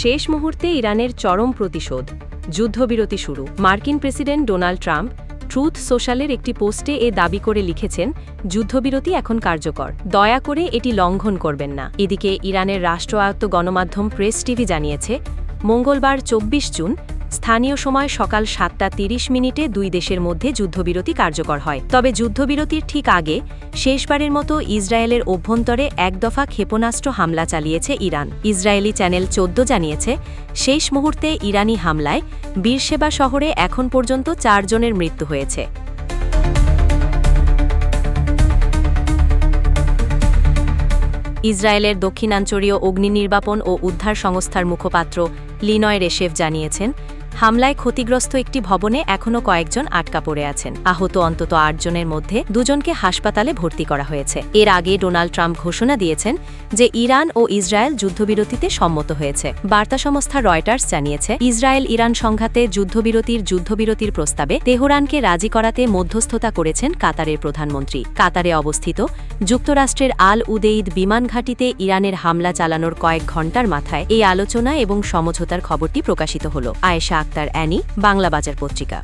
শেষ মুহূর্তে ইরানের চরম প্রতিশোধ। যুদ্ধবিরতি শুরু। মার্কিন প্রেসিডেন্ট ডোনাল্ড ট্রাম্প ট্রুথ সোশ্যালের একটি পোস্টে এ দাবি করে লিখেছেন, যুদ্ধবিরতি এখন কার্যকর। দয়া করে এটি লঙ্ঘন করবেন না। এদিকে ইরানের রাষ্ট্র আয়ত্ত গণমাধ্যম প্রেস টিভি জানিয়েছে, মঙ্গলবার চব্বিশ জুন স্থানীয় সময় সকাল সাতটা তিরিশ মিনিটে দুই দেশের মধ্যে যুদ্ধবিরতি কার্যকর হয়। তবে যুদ্ধবিরতির ঠিক আগে, শেষবারের মতো ইসরায়েলের অভ্যন্তরে একদফা ক্ষেপণাস্ত্র হামলা চালিয়েছে ইরান। ইসরায়েলি চ্যানেল চোদ্দ জানিয়েছে, শেষ মুহূর্তে ইরানি হামলায় বীরসেবা শহরে এখন পর্যন্ত চারজনের মৃত্যু হয়েছে। ইসরায়েলের দক্ষিণাঞ্চলীয় অগ্নি নির্বাপন ও উদ্ধার সংস্থার মুখপাত্র লিনয় রেশেভ জানিয়েছেন হামলায় ক্ষতিগ্রস্ত একটি ভবনে এখনও কয়েকজন আটকা পড়ে আছেন। আহত অন্তত আটজনের মধ্যে দুজনকে হাসপাতালে ভর্তি করা হয়েছে। এর আগে ডোনাল্ড ট্রাম্প ঘোষণা দিয়েছেন যে ইরান ও ইসরায়েল যুদ্ধবিরতিতে সম্মত হয়েছে। বার্তা সংস্থা রয়টার্স জানিয়েছে, ইসরায়েল ইরান সংঘাতে যুদ্ধবিরতির যুদ্ধবিরতির প্রস্তাবে তেহরানকে রাজি করাতে মধ্যস্থতা করেছেন কাতারের প্রধানমন্ত্রী। কাতারে অবস্থিত যুক্তরাষ্ট্রের আল উদেইদ বিমান ঘাঁটিতে ইরানের হামলা চালানোর কয়েক ঘণ্টার মাথায় এই আলোচনা এবং সমঝোতার খবরটি প্রকাশিত হল। আয়েশা আক্তার অ্যানি বাংলা বাজার পত্রিকা।